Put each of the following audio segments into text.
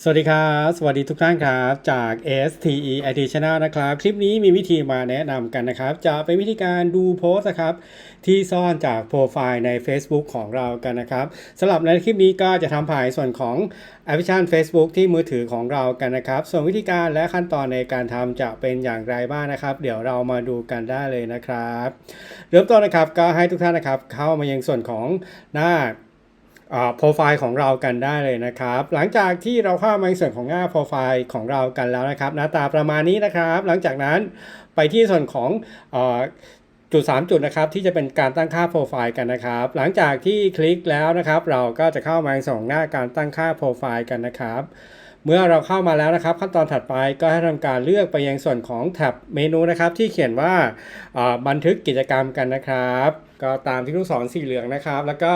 สวัสดีครับ สวัสดีทุกท่านครับ จาก STE IT Channel นะครับ คลิปนี้มีวิธีมาแนะนำกันนะครับ จะเป็นวิธีการดูโพสนะครับ ที่ซ่อนจากโปรไฟล์ใน Facebook ของเรากันนะครับสำหรับในคลิปนี้ก็จะทำผ่านส่วนของแอปพลิเคชัน Facebook ที่มือถือของเรากันนะครับ ส่วนวิธีการและขั้นตอนในการทำจะเป็นอย่างไรบ้างนะครับ เดี๋ยวเรามาดูกันได้เลยนะครับ เริ่มต้นนะครับก็ให้ทุกท่านนะครับเข้ามายังส่วนของหน้า โปรไฟล์ของเรากันได้เลยนะครับ หลังจากที่เราเข้ามาในส่วนของหน้าโปรไฟล์ของเรากันแล้วนะครับ หน้าตาประมาณนี้นะครับ หลังจากนั้นไปที่ส่วนของอจุด 3 จุดนะครับที่จะเป็นการตั้งค่าโปรไฟล์กันนะครับ หลังจากที่คลิกแล้วนะครับ เราก็จะเข้ามาในส่วนของหน้าการตั้งค่าโปรไฟล์กันนะครับ เมื่อเราเข้ามาแล้วนะครับ ขั้นตอนถัดไปก็ให้ทำการเลือกไปยังส่วนของแท็บเมนูนะครับ ที่เขียนว่าอ่อบันทึกกิจกรรมกันนะครับ ก็ตามที่ลูกศรสีเหลืองนะครับ แล้วก็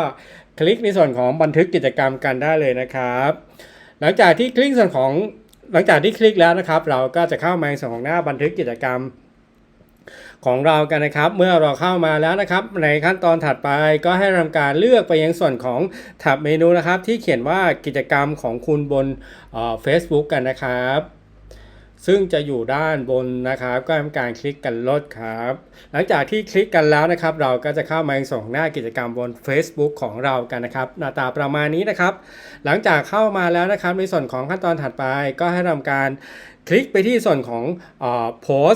คลิกในส่วนของบันทึกกิจกรรมกันได้เลยนะครับ หลังจากที่คลิกส่วนของหลังจากที่คลิกแล้วนะครับ เราก็จะเข้ามาในส่วนของหน้าบันทึกกิจกรรมของเรากันนะครับ เมื่อเราเข้ามาแล้วนะครับ ในขั้นตอนถัดไปก็ให้ทำการเลือกไปยังส่วนของแท็บเมนูนะครับ ที่เขียนว่ากิจกรรมของคุณบนเฟซบุ๊กกันนะครับ ซึ่งจะอยู่ด้านบนนะครับก็ทำการคลิกกันลดครับ หลังจากที่คลิกกันแล้วนะครับ เราก็จะเข้ามาในส่วนของหน้ากิจกรรมบน Facebook ของเรากันนะครับ หน้าตาประมาณนี้นะครับ หลังจากเข้ามาแล้วนะครับ ในส่วนของขั้นตอนถัดไปก็ให้ทำการคลิกไปที่ส่วนของโพส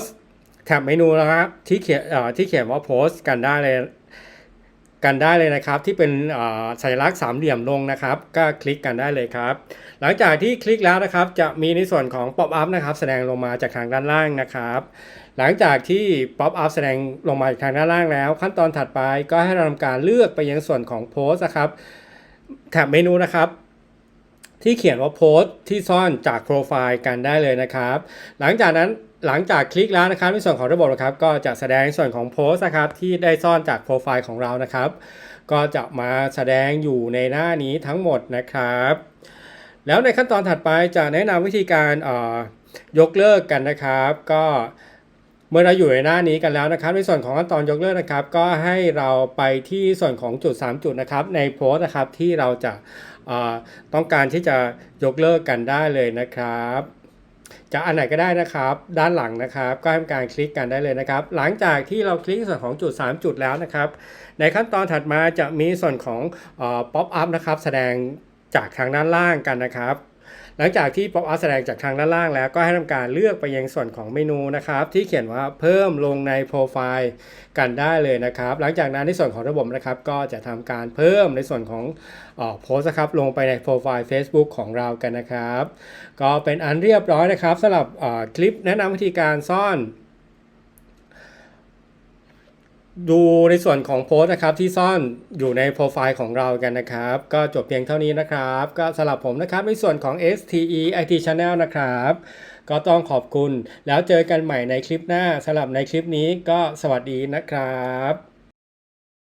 แท็บเมนูนะครับที่เขียนอ่อที่เขียนว่าโพสกันได้เลย กันได้เลยนะครับ ที่เป็นเอ่อสัญลักษณ์สามเหลี่ยมลงนะครับ ก็คลิกกันได้เลยครับ หลังจากที่คลิกแล้วนะครับ จะมีในส่วนของ Pop up นะครับ แสดงลงมาจากทางด้านล่างนะครับ หลังจากที่ Pop up แสดงลงมาจากทางด้านล่างแล้ว ขั้นตอนถัดไปก็ให้เราทำการเลือกไปยังส่วนของโพสนะครับแท็บเมนูนะครับที่เขียนว่าโพสต์ที่ซ่อนจากโปรไฟล์กันได้เลยนะครับ หลังจากนั้น หลังจากคลิกแล้วนะครับในส่วนของระบบนะครับ ก็จะแสดงส่วนของโพสต์นะครับที่ได้ซ่อนจากโปรไฟล์ของเรานะครับ ก็จะมาแสดงอยู่ในหน้านี้ทั้งหมดนะครับ แล้วในขั้นตอนถัดไปจะแนะนำวิธีการยกเลิกกันนะครับ ก็เมื่อเราอยู่ในหน้านี้กันแล้วนะครับ ในส่วนของขั้นตอนยกเลิกนะครับ ก็ให้เราไปที่ส่วนของจุด 3 จุดนะครับ ในโพสต์นะครับที่เราจะต้องการที่จะยกเลิกกันได้เลยนะครับ จะอันไหนก็ได้นะครับ ด้านหลังนะครับ ก็ทำการคลิกกันได้เลยนะครับ หลังจากที่เราคลิกส่วนของจุด 3 จุดแล้วนะครับ ในขั้นตอนถัดมาจะมีส่วนของป๊อปอัพนะครับ แสดงจากทางด้านล่างกันนะครับ หลังจากที่ป๊อปอัพแสดงจากทางด้านล่างแล้วก็ให้ทำการเลือกไปยังส่วนของเมนูนะครับที่เขียนว่าเพิ่มลงในโปรไฟล์กันได้เลยนะครับหลังจากนั้นในส่วนของระบบนะครับก็จะทำการเพิ่มในส่วนของโพสครับลงไปในโปรไฟล์ Facebook ของเรากันนะครับ ก็เป็นอันเรียบร้อยนะครับสำหรับคลิปแนะนำวิธีการซ่อน ดูในส่วนของโพสต์นะครับที่ซ่อนอยู่ในโปรไฟล์ของเรากันนะครับ ก็จบเพียงเท่านี้นะครับ ก็สำหรับผมนะครับในส่วนของ STE IT Channel นะครับ ก็ต้องขอบคุณแล้วเจอกันใหม่ในคลิปหน้าสำหรับในคลิปนี้ก็สวัสดีนะครับ